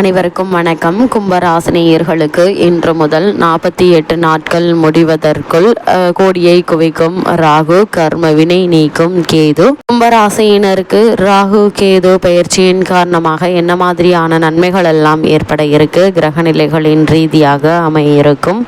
அனைவருக்கும் வணக்கம். கும்பராசினியர்களுக்கு இன்று முதல் நாற்பத்தி எட்டு நாட்கள் முடிவதற்குள் கோடியை குவிக்கும் ராகு கர்ம வினை நீக்கும் கேது. கும்பராசினருக்கு ராகு கேது பயிற்சியின் காரணமாக என்ன மாதிரியான நன்மைகள் எல்லாம் ஏற்பட இருக்கு? கிரக நிலைகளின் ரீதியாக அமையிருக்கும்.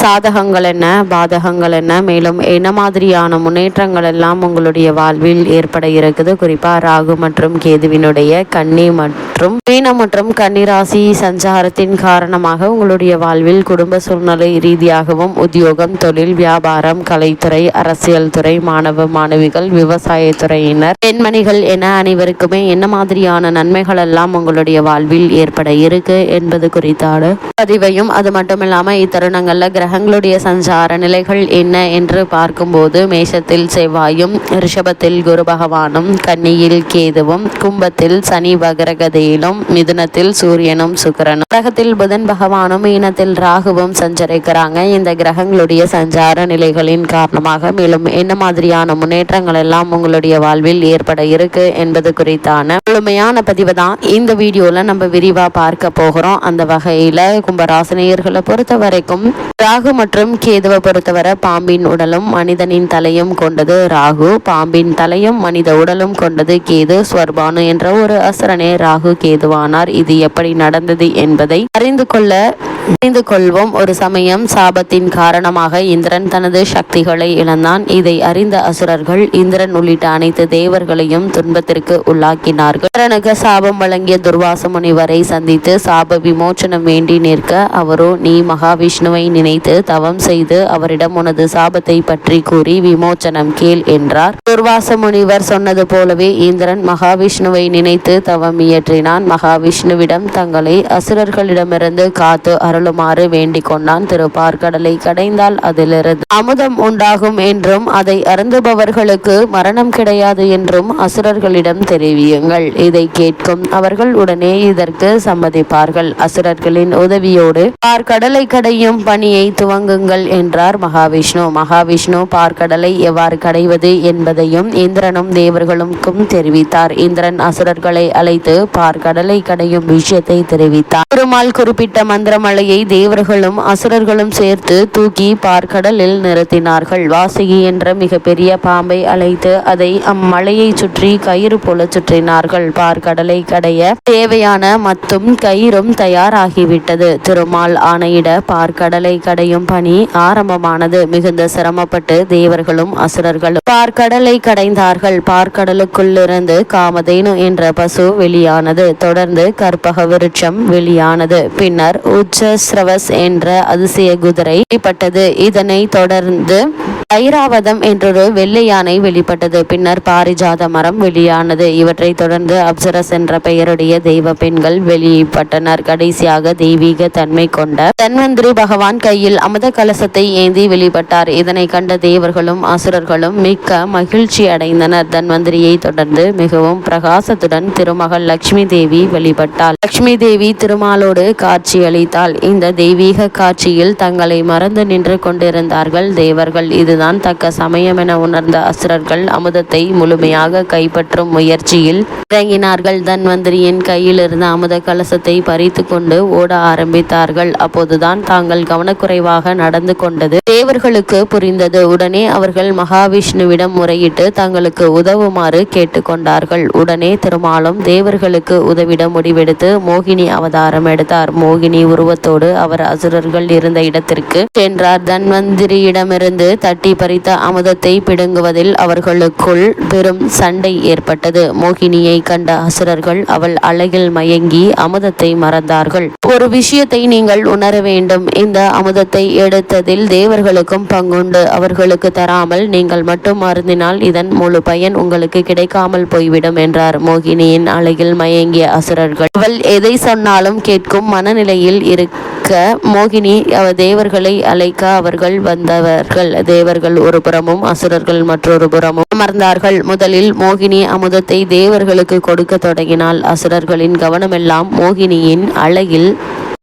சாதகங்கள் என்ன? பாதகங்கள் என்ன? மேலும் என்ன மாதிரியான முன்னேற்றங்கள் எல்லாம் உங்களுடைய வாழ்வில் ஏற்பட இருக்குது? குறிப்பா ராகு மற்றும் கேதுவினுடைய கன்னி மற்றும் மீனம் மற்றும் ராசி சஞ்சாரத்தின் காரணமாக உங்களுடைய வாழ்வில் குடும்ப சூழ்நிலை ரீதியாகவும் உத்தியோகம் தொழில் வியாபாரம் கலைத்துறை அரசியல் துறை மாணவ மாணவிகள் விவசாயத்துறையினர் பெண்மணிகள் என அனைவருக்குமே என்ன மாதிரியான நன்மைகள் எல்லாம் உங்களுடைய வாழ்வில் ஏற்பட இருக்கு என்பது குறித்தான பதிவையும் அது மட்டுமில்லாம இத்தருணங்கள்ல கிரகங்களுடைய சஞ்சார நிலைகள் என்ன என்று பார்க்கும்போது மேஷத்தில் செவ்வாயும் ரிஷபத்தில் குரு பகவானும் கன்னியில் கேதுவும் கும்பத்தில் சனி பகரகதையிலும் மிதுனத்தில் சூரிய சூரியனும் சுக்கரனும் கிரகத்தில் புதன் பகவானும் மீனத்தில் ராகுவும் சஞ்சரிக்கிறாங்க. இந்த கிரகங்களுடைய சஞ்சார நிலைகளின் காரணமாக மேலும் என்ன மாதிரியான முன்னேற்றங்கள் எல்லாம் உங்களுடைய வாழ்வில் ஏற்பட இருக்கு என்பது குறித்தான முழுமையான பதிவு தான் இந்த வீடியோல நம்ம விரிவா பார்க்க போகிறோம். அந்த வகையில கும்பராசினியர்களை பொறுத்த வரைக்கும் ராகு மற்றும் கேதுவை பொறுத்தவரை பாம்பின் உடலும் மனிதனின் தலையும் கொண்டது ராகு. பாம்பின் தலையும் மனித உடலும் கொண்டது கேது. ஸ்வர்பானு என்ற ஒரு அசுரனே ராகு கேதுவானார். இது எப்படி நடந்தது என்பதை அறிந்து கொள்ள அறிந்து கொள்வோம். ஒரு சமயம் சாபத்தின் காரணமாக இந்திரன் தனது சக்திகளை இழந்தான். இதை அறிந்த அசுரர்கள் இந்திரன் உள்ளிட்ட அனைத்து தேவர்களையும் துன்பத்திற்கு உள்ளாக்கினார்கள். இந்திரனுக்கு சாபம் வழங்கிய துர்வாச முனிவரை சந்தித்து சாப விமோச்சனம் வேண்டி நிற்க அவரோ நீ மகாவிஷ்ணுவை நினைத்து தவம் செய்து அவரிடம் உனது சாபத்தை பற்றி கூறி விமோச்சனம் கேள் என்றார். துர்வாச முனிவர் சொன்னது போலவே இந்திரன் மகாவிஷ்ணுவை நினைத்து தவம் இயற்றினான். மகாவிஷ்ணுவிடம் தங்களை அசுரர்களிடமிருந்து காத்து அருளுமாறு வேண்டிக் கொண்டான் திருப்பார்கடலை. கடைந்தால் அதிலிருந்து அமுதம் உண்டாகும் என்றும் அதை அருந்துபவர்களுக்கு மரணம் கிடையாது என்றும் அசுரர்களிடம் தெரிவியுங்கள். இதை கேட்கும் அவர்கள் உடனே இதற்கு சம்மதிப்பார்கள். அசுரர்களின் உதவியோடு பார்க்கடலை கடையும் பணியை துவங்குங்கள் என்றார் மகாவிஷ்ணு. மகாவிஷ்ணு பார்க்கடலை எவ்வாறு கடைவது என்பதையும் இந்திரனும் தேவர்களுக்கும் தெரிவித்தார். இந்திரன் அசுரர்களை அழைத்து பார்க்கடலை கடையும் விஷயத்தை தெரிவித்தார். பெருமாள் குறிப்பிட்ட மந்திரமலையை தேவர்களும் அசுரர்களும் சேர்த்து தூக்கி பார்க்கடலில் நிறுத்தினார்கள். வாசகி என்ற மிகப்பெரிய பாம்பை அழைத்து அதை அம்மலையை சுற்றி கயிறு போல சுற்றினார்கள். பார்க்கடலை கடைய தேவையான மத்தும் கயிறும் தயாராகிவிட்டது. திருமால் ஆணையிட பார்க்கடலை கடையும் பணி ஆரம்பமானது. மிகுந்த சிரமப்பட்டு தேவர்களும் அசுரர்களும் பார்க்கடலை கடைந்தார்கள். பார்க்கடலுக்குள்ளிருந்து காமதேனு என்ற பசு வெளியானது. தொடர்ந்து கற்பகவு விருட்சம் வெளியானது. பின்னர் உச்சஸ்ரவஸ் என்ற அதிசய குதிரை வெளிப்பட்டது இதனை தொடர்ந்து ஐராவதம் என்றொரு வெள்ளை யானை வெளிப்பட்டது. பின்னர் பாரிஜாத மரம் வெளியானது. இவற்றை தொடர்ந்து அப்சரஸ் என்ற பெயருடைய தெய்வ பெண்கள் வெளிப்பட்டனர். கடைசியாக தெய்வீக தன்மை கொண்ட தன்வந்திரி பகவான் கையில் அமுத கலசத்தை ஏந்தி வெளிப்பட்டார். இதனை கண்ட தேவர்களும் அசுரர்களும் மிக்க மகிழ்ச்சி அடைந்தனர். தன்வந்திரியை தொடர்ந்து மிகவும் பிரகாசத்துடன் திருமகள் லட்சுமி தேவி வெளிப்பட்டாள். லட்சுமி தேவி திருமாலோடு காட்சியளித்தாள் இந்த தெய்வீக காட்சியில் தங்களை மறந்து நின்று கொண்டிருந்தார்கள் தேவர்கள். இது இதுதான் தக்க சமயம் என உணர்ந்த அசுரர்கள் அமுதத்தை முழுமையாக கைப்பற்றும் முயற்சியில் இறங்கினார்கள். தன்வந்திரியின் கையிலிருந்து அமுத கலசத்தை பறித்து கொண்டு ஓட ஆரம்பித்தார்கள். அப்போதுதான் தாங்கள் கவனக்குறைவாக நடந்து கொண்டது தேவர்களுக்கு புரிந்தது. உடனே அவர்கள் மகாவிஷ்ணுவிடம் முறையிட்டு தங்களுக்கு உதவுமாறு கேட்டுக்கொண்டார்கள் உடனே திருமாலும் தேவர்களுக்கு உதவிட முடிவெடுத்து மோகினி அவதாரம் எடுத்தார். மோகினி உருவத்தோடு அவர் அசுரர்கள் இருந்த இடத்திற்கு சென்றார். தன்வந்திரியிடமிருந்து தட்டி பறித்த அமுதத்தை பிடுங்குவதில் அவர்களுக்குள் பெரும் சண்டை ஏற்பட்டது. மோகினியை கண்ட அசுரர்கள் அவள் அழகில் மயங்கி அமுதத்தை மறந்தார்கள். ஒரு விஷயத்தை நீங்கள் உணர வேண்டும். இந்த அமுதத்தை எடுத்ததில் தேவர்களுக்கும் பங்குண்டு. அவர்களுக்கு தராமல் நீங்கள் மட்டும் மருந்தினால் இதன் முழு பயன் உங்களுக்கு கிடைக்காமல் போய்விடும் என்றார் மோகினியின் அழகில் மயங்கிய அசுரர்கள். அவள் எதை சொன்னாலும் கேட்கும் மனநிலையில் இருக்க மோகினி அவ தேவர்களை அழைக்க அவர்கள் வந்தவர்கள். தேவர்கள் ஒரு புறமும் அசுரர்கள் மற்றொரு புறமும் அமர்ந்தார்கள் முதலில் மோகினி அமுதத்தை தேவர்களுக்கு கொடுக்க தொடங்கினால் அசுரர்களின் கவனமெல்லாம் மோகினியின் அழகில்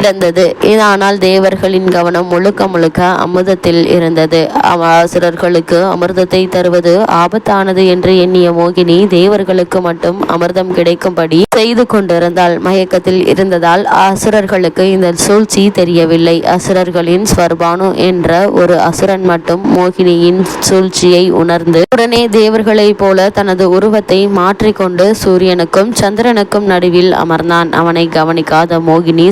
பிறந்தது. ஆனால் தேவர்களின் கவனம் முழுக்க முழுக்க அமிர்தத்தில் இருந்தது. அசுரர்களுக்கு அமிர்தத்தை தருவது ஆபத்தானது என்று எண்ணிய மோகினி தேவர்களுக்கு மட்டும் அமிர்தம் கிடைக்கும்படி செய்து கொண்டிருந்தாள். மயக்கத்தில் இருந்ததால் அசுரர்களுக்கு இந்த சூழ்ச்சி தெரியவில்லை. அசுரர்களின் ஸ்வர்பானு என்ற ஒரு அசுரன் மட்டும் மோகினியின் சூழ்ச்சியை உணர்ந்து உடனே தேவர்களைப் போல தனது உருவத்தை மாற்றிக்கொண்டு சூரியனுக்கும் சந்திரனுக்கும் நடுவில் அமர்ந்தான். அவனை கவனிக்காத மோகினி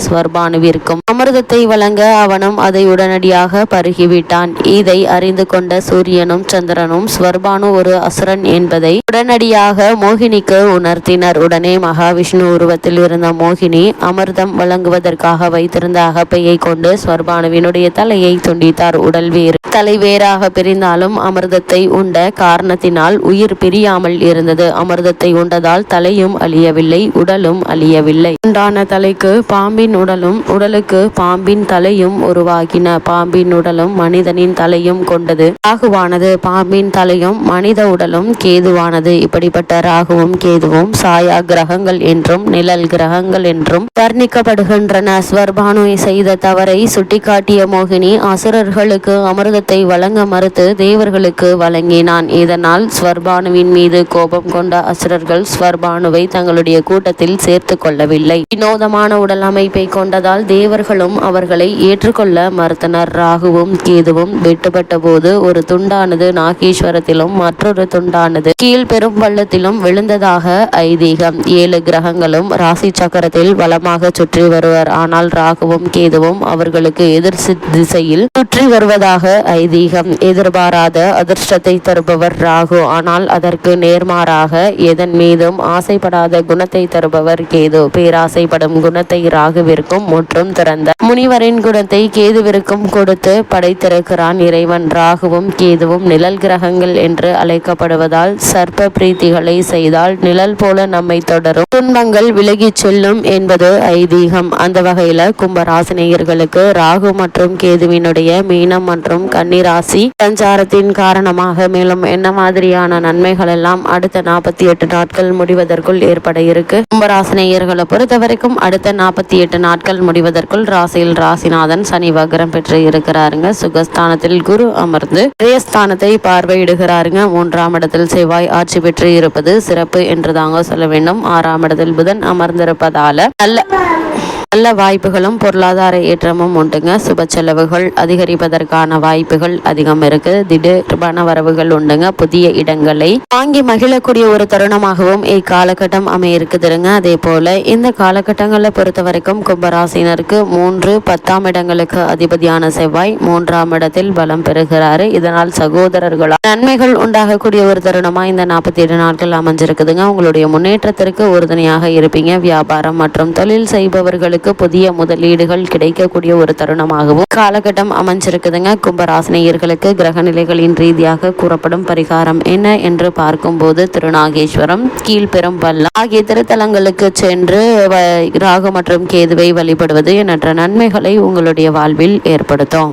ஸ்வர்பானுவிற்கும் அமிர்தத்தை வழங்க அவனும் அதை உடனடியாக பருகிவிட்டான். இதை அறிந்து கொண்ட சூரியனும் சந்திரனும் ஸ்வர்பானு ஒரு அசுரன் என்பதை உடனடியாக மோகினிக்கு உணர்த்தினர். உடனே மகாவிஷ்ணு உருவத்தில் இருந்த மோகினி அமிர்தம் வழங்குவதற்காக வைத்திருந்த அகப்பையை கொண்டு ஸ்வர்பானுவினுடைய தலையை துண்டித்தார். உடல் வேறு. தலை வேறாக பிரிந்தாலும் அமிர்தத்தை உண்ட காரணத்தினால் உயிர் பிரியாமல் இருந்தது. அமிர்தத்தை உண்டதால் தலையும் அழியவில்லை உடலும் அழியவில்லை. உண்டான தலைக்கு பாம்பின் உடலும் உடலுக்கு பாம்பின் தலையும் உருவாகின. பாம்பின் உடலும் மனிதனின் தலையும் கொண்டது. ராகுவானது. பாம்பின் தலையும் மனித உடலும் கேதுவானது. இப்படிப்பட்ட ராகுவும் கேதுவும் சாயா கிரகங்கள் என்றும் நிழல் கிரகங்கள் என்றும் வர்ணிக்கப்படுகின்றன. ஸ்வர்பானு செய்த தவறை சுட்டிக்காட்டிய மோகினி அசுரர்களுக்கு அமிர்தத்தை வழங்க மறுத்து தேவர்களுக்கு வழங்கினான். இதனால் ஸ்வர்பானுவின் மீது கோபம் கொண்ட அசுரர்கள் ஸ்வர்பானுவை தங்களுடைய கூட்டத்தில் சேர்த்து கொள்ளவில்லை. வினோதமான உடல் அமைப்பை கொண்டதால் தேவர்களும் அவர்களை ஏற்றுக்கொள்ள மறுத்தனர். ராகுவும் கேதுவும் வெட்டுப்பட்ட போது ஒரு துண்டானது நாகேஸ்வரத்திலும் மற்றொரு துண்டானது கீழ் பெரும் பள்ளத்திலும் விழுந்ததாக ஐதீகம். ஏழு கிரகங்களும் ராசி சக்கரத்தில் வளமாக சுற்றி வருவர். ஆனால் ராகுவும் கேதுவும் அவர்களுக்கு எதிர் திசையில் சுற்றி வருவதாக ஐதீகம். எதிர்பாராத அதிர்ஷ்டத்தை தருபவர் ராகு. ஆனால் அதற்கு நேர்மாறாக எதன் மீதும் ஆசைப்படாத குணத்தை தருபவர் கேது. பேராசைப்படும் குணத்தை ராகுவிற்கும் முற்றும் திறந்த முனிவரின் குணத்தை கேதுவிற்கும் கொடுத்து படைத்திருக்கிறான் இறைவன். ராகுவும் கேதுவும் நிழல் கிரகங்கள் என்று அழைக்கப்படுவதால் சர்ப்ப பிரீத்திகளை செய்தால் நிழல் போல நம்மை தொடரும். துன்பங்கள் விலகிச் செல்லும் என்பது ஐதீகம். அந்த வகையில கும்பராசினியர்களுக்கு ராகு மற்றும் கேதுவினுடைய மீனம் மற்றும் கன்னிராசி சஞ்சாரத்தின் காரணமாக மேலும் என்ன மாதிரியான நன்மைகள் எல்லாம் அடுத்த நாற்பத்தி எட்டு நாட்கள் முடிவதற்குள் ஏற்பட இருக்கு? கும்பராசினியர்களை பொறுத்தவரைக்கும் அடுத்த நாற்பத்தி எட்டு நாட்கள் முடிவதற்குள் ராசியில் ராசிநாதன் சனி வக்ரம் பெற்று இருக்கிறாருங்க. சுகஸ்தானத்தில் குரு அமர்ந்து விரயஸ்தானத்தை பார்வையிடுகிறாருங்க. மூன்றாம் இடத்தில் செவ்வாய் ஆட்சி பெற்று இருப்பது சிறப்பு என்று தாங்க சொல்ல வேண்டும். ஆறாம் இடத்தில் புதன் அமர்ந்திருப்பதால நல்ல நல்ல வாய்ப்புகளும் பொருளாதார ஏற்றமும் உண்டுங்க. சுப செலவுகள் அதிகரிப்பதற்கான வாய்ப்புகள் அதிகம் இருக்கு. திடீர் பண வரவுகள் உண்டுங்க. புதிய இடங்களை வாங்கி மகிழக்கூடிய ஒரு தருணமாகவும் இக்காலகட்டம் அமைய இருக்குதுங்க அதே போல இந்த காலகட்டங்களை பொறுத்த வரைக்கும் கும்பராசினருக்கு மூன்று பத்தாம் இடங்களுக்கு அதிபதியான செவ்வாய் மூன்றாம் இடத்தில் பலம் பெறுகிறாரு. இதனால் சகோதரர்களால் நன்மைகள் உண்டாகக்கூடிய ஒரு தருணமா இந்த நாற்பத்தி ஏழு நாட்கள் அமைஞ்சிருக்குதுங்க. உங்களுடைய முன்னேற்றத்திற்கு உறுதுணையாக இருப்பீங்க. வியாபாரம் மற்றும் தொழில் செய்பவர்களுக்கு புதிய முதலீடுகள் கிடைக்கக்கூடிய ஒரு தருணமாகவும் காலகட்டம் அமைஞ்சிருக்குதுங்க. கும்பராசினியர்களுக்கு கிரக நிலைகளின் ரீதியாக கூறப்படும் பரிகாரம் என்ன என்று பார்க்கும்போது திருநாகேஸ்வரம் கீழ்பெரும்பள்ளம் ஆகிய திருத்தலங்களுக்கு சென்று வ- ராகு மற்றும் கேதுவை வழிபடுவது எண்ணற்ற நன்மைகளை உங்களுடைய வாழ்வில் ஏற்படுத்தும்.